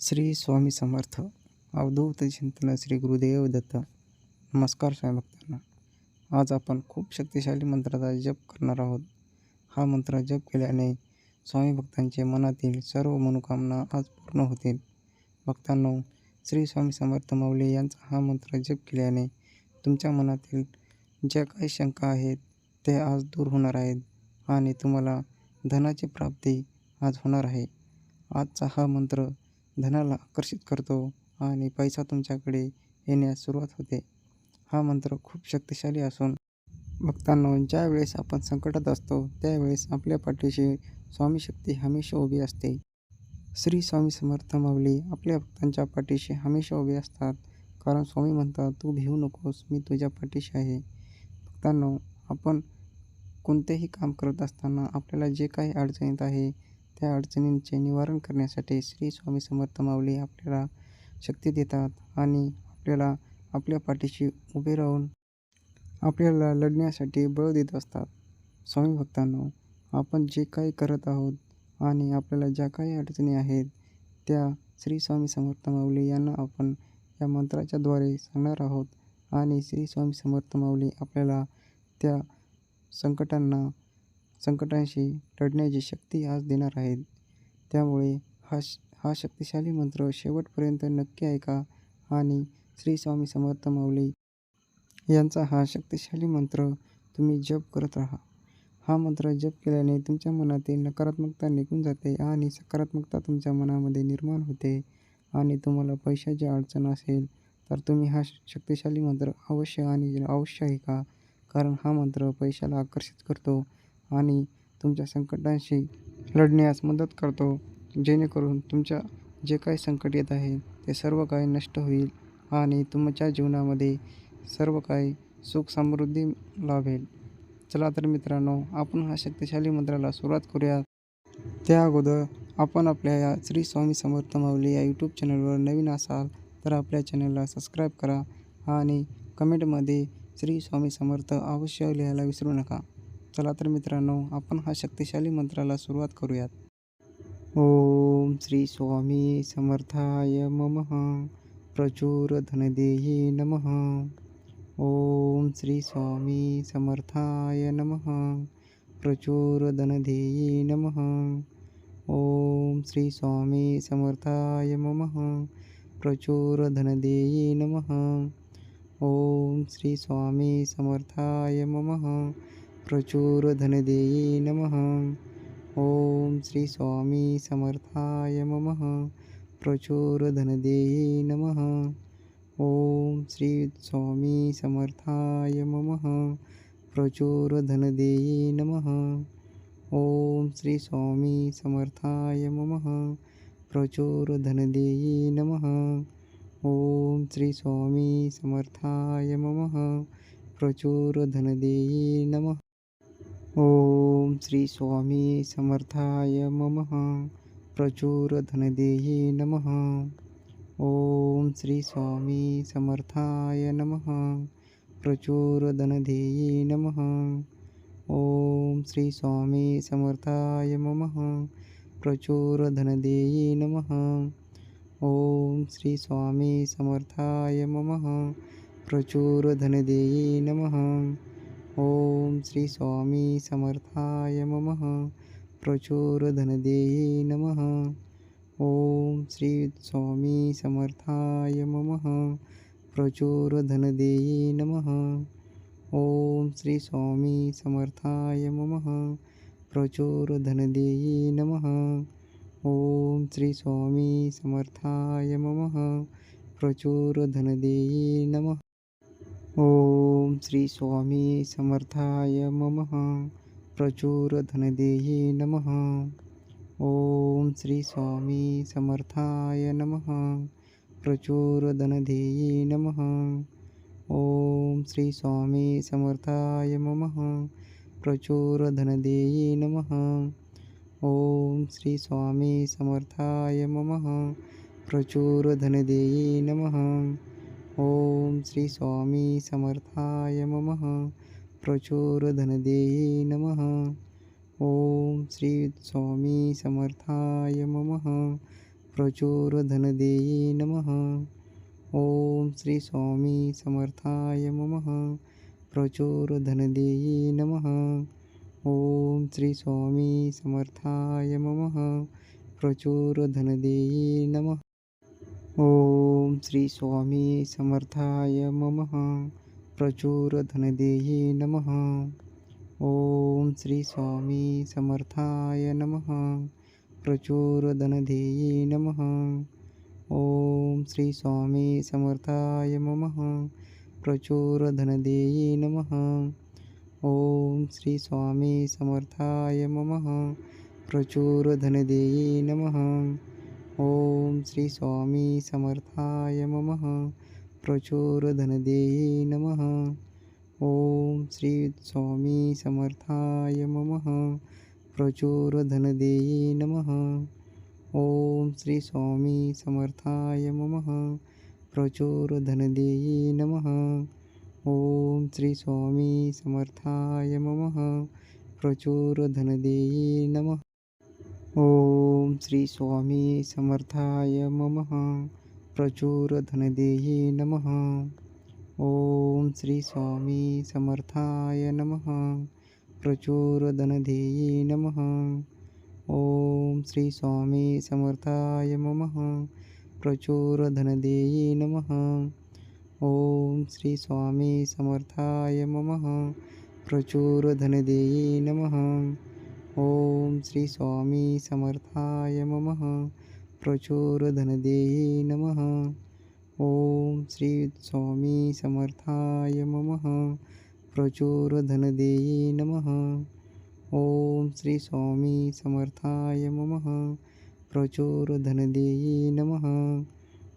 श्री स्वामी समर्थ अवधूत चिंतन श्री गुरुदेव दत्त. नमस्कार स्वामी भक्तांना. आज आपण खूप शक्तिशाली मंत्राचा जप करणार आहोत. हा मंत्र जप केल्याने स्वामी भक्तांचे मनातील सर्व मनोकामना आज पूर्ण होतील. भक्तांनो श्री स्वामी समर्थ मौले यांचा हा मंत्र जप केल्याने तुमच्या मनातील ज्या काही शंका आहेत ते आज दूर होणार आहेत आणि तुम्हाला धनाची प्राप्ती आज होणार आहे. आजचा हा मंत्र धनाला आकर्षित करतो आणि पैसा तुमच्याकडे येण्यास सुरुवात होते. हा मंत्र खूप शक्तिशाली असून भक्तांनो ज्यावेळेस आपण संकटात असतो त्यावेळेस आपल्या पाठीशी स्वामी शक्ती हमेशा उभी असते. श्री स्वामी समर्थ माऊली आपल्या भक्तांच्या पाठीशी हमेशा उभे असतात. कारण स्वामी म्हणतात तू भिवू नकोस मी तुझ्या पाठीशी आहे. भक्तांनो आपण कोणतेही काम करत असताना आपल्याला जे काही अडचणीत आहे त्या अडचणींचे निवारण करण्यासाठी श्री स्वामी समर्थ माऊली आपल्याला शक्ती देतात आणि आपल्याला आपल्या पाठीशी उभे राहून आपल्याला लढण्यासाठी बळ देत असतात. स्वामी भक्तांनो आपण जे काही करत आहोत आणि आपल्याला ज्या काही अडचणी आहेत त्या श्री स्वामी समर्थ माऊली यांना आपण या मंत्राच्याद्वारे सांगणार आहोत आणि श्री स्वामी समर्थ माऊली आपल्याला त्या संकटांना संकटांशी लढण्याची शक्ती आज देणार आहेत. त्यामुळे हा श हा शक्तिशाली मंत्र शेवटपर्यंत नक्की ऐका आणि श्री स्वामी समर्थ माऊली यांचा हा शक्तिशाली मंत्र तुम्ही जप करत राहा. हा मंत्र जप केल्याने तुमच्या मनातील नकारात्मकता निघून जाते आणि सकारात्मकता तुमच्या मनामध्ये निर्माण होते आणि तुम्हाला पैशाची अडचण असेल तर तुम्ही हा शक्तिशाली मंत्र अवश्य आणि अवश्य ऐका कारण हा मंत्र पैशाला आकर्षित करतो आणि तुमच्या संकटांशी लढण्यास मदत करतो. जेणेकरून तुमच्या जे काही संकट येत आहे ते सर्व काही नष्ट होईल आणि तुमच्या जीवनामध्ये सर्व काही सुख समृद्धी लाभेल. चला तर मित्रांनो आपण हा शक्तिशाली मंत्राला सुरुवात करूया. त्या अगोदर आपण आपल्या या श्री स्वामी समर्थ माऊली या यूट्यूब चॅनलवर नवीन असाल तर आपल्या चॅनलला सबस्क्राईब करा आणि कमेंटमध्ये श्री स्वामी समर्थ अवश्य लिहायला विसरू नका. चला तर मित्रांनो, आपण हा शक्तिशाली मंत्राला सुरुवात करूयात. ओम श्री स्वामी समर्थाय नमः. प्रचुर धनदेही नमः. ओम श्री स्वामी समर्थाय नमः. प्रचुर धनदेही नमः. ओम श्री स्वामी समर्थाय नमः. प्रचुर धनदेही नमः. ओम श्री स्वामी समर्थाय नमः. प्रचुर धनदेयी नमः। ओम श्री स्वामी समर्थाय नमः। प्रचुर धनदेयी नमः। ओम श्री स्वामी समर्थाय नमः। प्रचुर धनदेयी नमः। ओम श्री स्वामी समर्थाय नमः। प्रचुर धनदेयी नमः। ओम श्री स्वामी समर्थाय नमः। प्रचुर धनदेयी नमः। ओम श्री स्वामी समर्थाय नमः। प्रचुर धनदेयी नमः। ओम श्री स्वामी समर्थाय नमः। नमः। ओम श्री स्वामी समर्थाय नमः। प्रचुर धनदेयी नमः। ओम श्री स्वामी समर्थाय नमः। प्रचुर धनदेयी नमः। ॐ श्री स्वामी समर्थाय मम प्रचोरधनदेये नमः. ॐ श्री स्वामी समर्थाय मम प्रचोरधनदेये नमः. ॐ श्री स्वामी समर्थाय मम प्रचोरधनदेये नमः. ॐ श्री स्वामी समर्थाय मम प्रचुरधनदेयी नमः. ओम श्री स्वामी समर्थाय नमः। धनदेयी नमः। ओम श्री स्वामी समर्थाय नमः। प्रचुर धनदेयी नमः। ओम श्री स्वामी समर्थाय नमः। धनदेयी नमः। ओम श्री स्वामी समर्थाय नमः। प्रचुर धनदेयी नमः। ओम श्री स्वामी समर्थाय नमः। धनदेयी नमः। ओम श्री स्वामी समर्थाय नमः। प्रचुर धनदेयी नमः। ओम श्री स्वामी समर्थाय नमः। धनदेयी नमः। ओम श्री स्वामी समर्थाय नमः। प्रचुर धनदेयी नमः। श्री स्वामी समर्थाय नमः। प्रचुर धनदेयी नमः। ओम श्री स्वामी समर्थाय नमः। प्रचुर धनदेयी नमः। ओम श्री स्वामी समर्थाय नमः। प्रचुर धनदेयी नमः। ओम श्री स्वामी समर्थाय नमः। प्रचुर धनदेयी नमः। ॐ श्री स्वामी समर्थाय मम प्रचोरधनदेये नमः. ॐ श्री स्वामी समर्थाय मम प्रचोरधनदेये नमः. ॐ श्री स्वामी समर्थाय मम प्रचोरधनदेये नमः. ॐ श्री स्वामी समर्थाय मम प्रचुरधनदेयी नमः. ओम श्री स्वामी समर्थाय नमः। प्रचुर धनदेयी नमः। ओम श्री स्वामी समर्थाय नमः। प्रचुर धनदेयी नमः। ओम श्री स्वामी समर्थाय नमः। प्रचुर धनदेयी नमः। ओम श्री स्वामी समर्थाय नमः। प्रचुर धनदेयी नमः। ॐ श्री स्वामी समर्थाय मम प्रचोरधनदेये नमः. ॐ श्री स्वामी समर्थाय मम प्रचोरधनदेये नमः. ॐ श्री स्वामी समर्थाय मम प्रचोरधनदेये नमः.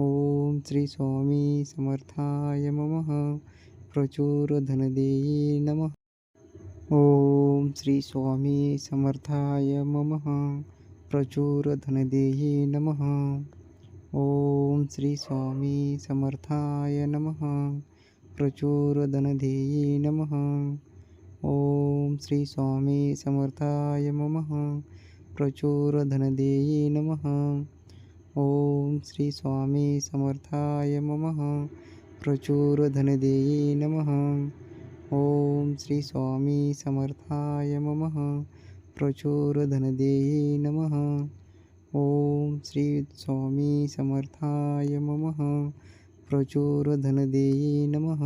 ॐ श्री स्वामी समर्थाय मम प्रचुरधनदेयी नमः. ओम श्री स्वामी समर्थाय नमः। प्रचुर धनदेयी नमः। ओम श्री स्वामी समर्थाय नमः। नमः। ओम श्री स्वामी समर्थाय नमः। प्रचुर धनदेयी नमः। ओम श्री स्वामी समर्थाय नमः। प्रचुर धनदेयी नमः। ॐ श्री स्वामी समर्थाय मम प्रचोरधनदेये नमः. ॐ श्री स्वामी समर्थाय मम प्रचोरधनदेये नमः.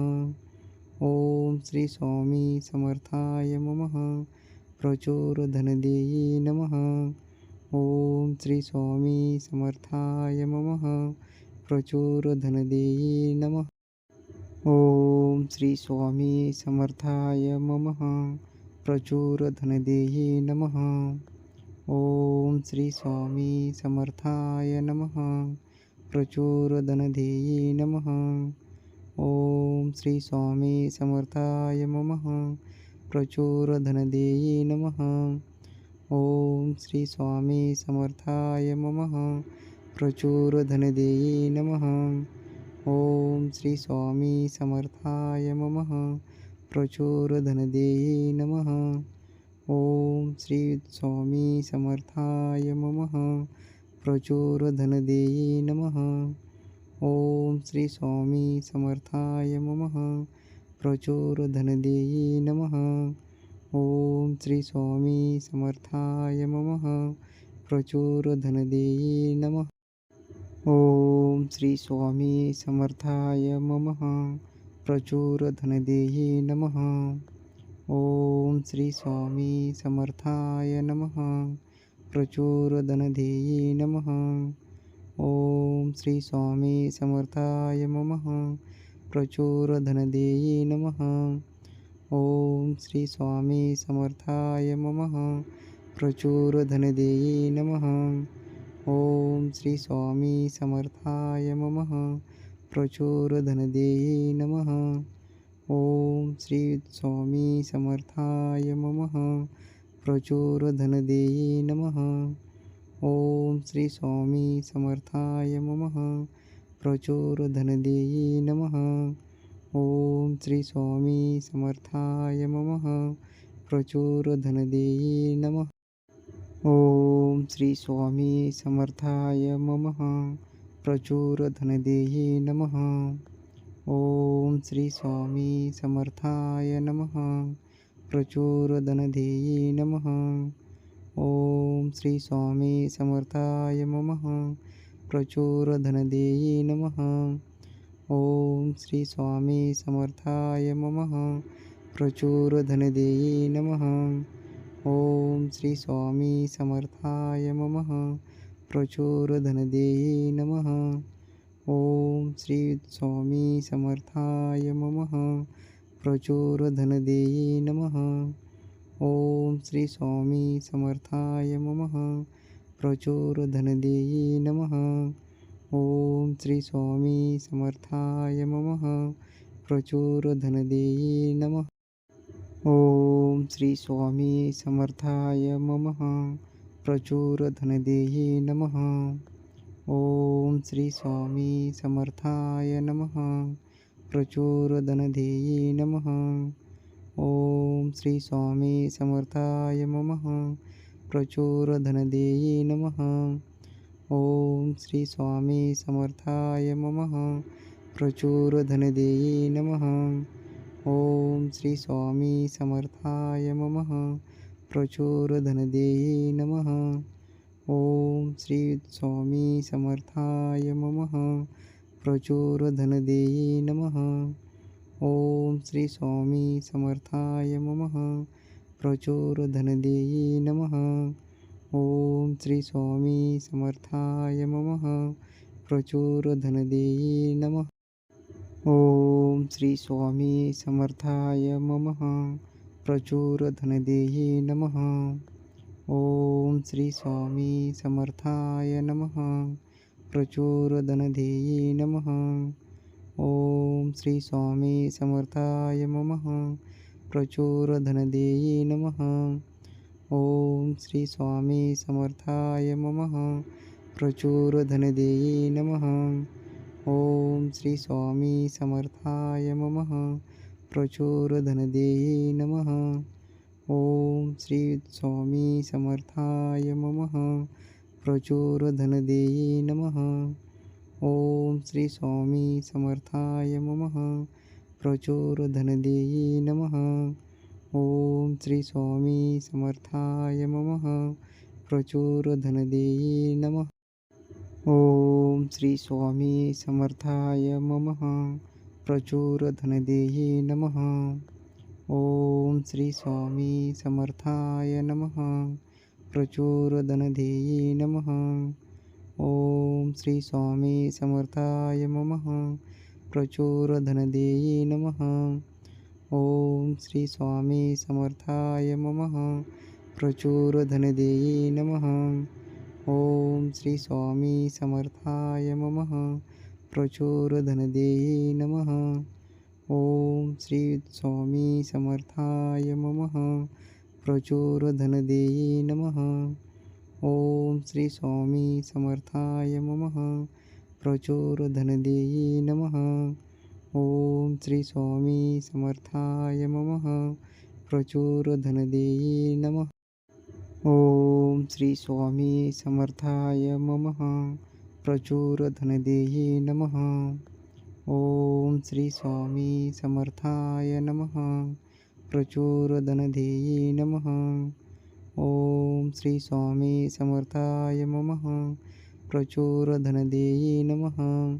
ॐ श्री स्वामी समर्थाय मम प्रचोरधनदेये नमः. ॐ श्री स्वामी समर्थाय मम प्रचुरधनदेयी नमः. ओम श्री स्वामी समर्थाय नमः। प्रचुर धनदेयी नमः। ओम श्री स्वामी समर्थाय नमः। नमः। ओम श्री स्वामी समर्थाय नमः। प्रचुर धनदेयी नमः। ओम श्री स्वामी समर्थाय नमः। प्रचुर धनदेयी नमः। ॐ श्री स्वामी समर्थाय मम प्रचोरधनदेये नमः. ॐ श्री स्वामी समर्थाय मम प्रचोरधनदेये नमः. ॐ श्री स्वामी समर्थाय मम प्रचोरधनदेये नमः. ॐ श्री स्वामी समर्थाय मम प्रचुरधनदेयी नमः. ओम श्री स्वामी समर्थाय नमः। प्रचुर धनदेयी नमः। ओम श्री स्वामी समर्थाय नमः। नमः। ओम श्री स्वामी समर्थाय नमः। प्रचुर धनदेयी नमः। ओम श्री स्वामी समर्थाय नमः। प्रचुर धनदेयी नमः। ॐ श्री स्वामी समर्थाय मम प्रचोरधनदेये नमः. ॐ श्री स्वामी समर्थाय मम प्रचोरधनदेये नमः. ॐ श्री स्वामी समर्थाय मम प्रचोरधनदेये नमः. ॐ श्री स्वामी समर्थाय मम प्रचुरधनदेयी नमः. ओम श्री स्वामी समर्थाय नमः। प्रचुर धनदेही नमः। ओम श्री स्वामी समर्थाय नमः। प्रचुर धनदेही नमः। ओम श्री स्वामी समर्थाय नमः। प्रचुर धनदेही नमः। ओम श्री स्वामी समर्थाय नमः। प्रचुर धनदेही नमः। ॐ श्री स्वामी समर्थाय मम प्रचोरधनदेये नमः. ॐ श्री स्वामी समर्थाय मम प्रचोरधनदेये नमः. ॐ श्री स्वामी समर्थाय मम प्रचोरधनदेये नमः. ॐ श्री स्वामी समर्थाय मम प्रचुरधनदेयी नमः. ओम श्री स्वामी समर्थाय नमः। प्रचुर धनदेही नमः। ओम श्री स्वामी समर्थाय नमः। नमः। ओम श्री स्वामी समर्थाय नमः। प्रचुर धनदेही नमः। ओम श्री स्वामी समर्थाय नमः। प्रचुर धनदेही नमः। ॐ श्री स्वामी समर्थाय मम प्रचोरधनदेये नमः. ॐ श्री स्वामी समर्थाय मम प्रचोरधनदेये नमः. ॐ श्री स्वामी समर्थाय मम प्रचोरधनदेये नमः. ॐ श्री स्वामी समर्थाय मम प्रचुरधनदेयी नमः. ओम श्री स्वामी समर्थाय नमः। प्रचुर धनदेही नमः। ओम श्री स्वामी समर्थाय नमः। नमः। ओम श्री स्वामी समर्थाय नमः। प्रचुर धनदेही नमः। ओम श्री स्वामी समर्थाय नमः। प्रचुर धनदेही नमः। ॐ श्री स्वामी समर्थाय मम प्रचोरधनदेये नमः. ॐ श्री स्वामी समर्थाय मम प्रचोरधनदेये नमः. ॐ श्री स्वामी समर्थाय मम प्रचोरधनदेये नमः. ॐ श्री स्वामी समर्थाय मम प्रचुरधनदेयी नमः. ओम श्री स्वामी समर्थाय नमः प्रचुर धनदेही नमः। ओम श्री स्वामी समर्थाय नमः नमः। ओम श्री स्वामी समर्थाय नमः प्रचुर धनदेही नमः। ओम श्री स्वामी समर्थाय नमः प्रचुर धनदेही नमः। ॐ श्री स्वामी समर्थाय मम प्रचोरधनदेये नमः. ॐ श्री स्वामी समर्थाय मम प्रचोरधनदेये नमः. ॐ श्री स्वामी समर्थाय मम प्रचोरधनदेये नमः. ॐ श्री स्वामी समर्थाय मम प्रचुरधनदेयी नमः. ओम श्री स्वामी समर्थाय नमः। प्रचुर धनदेही नमः। ओम श्री स्वामी समर्थाय नमः। प्रचुर धनदेही नमः श्री स्वामी समर्थाय नमः। प्रचुर धनदेही नमः।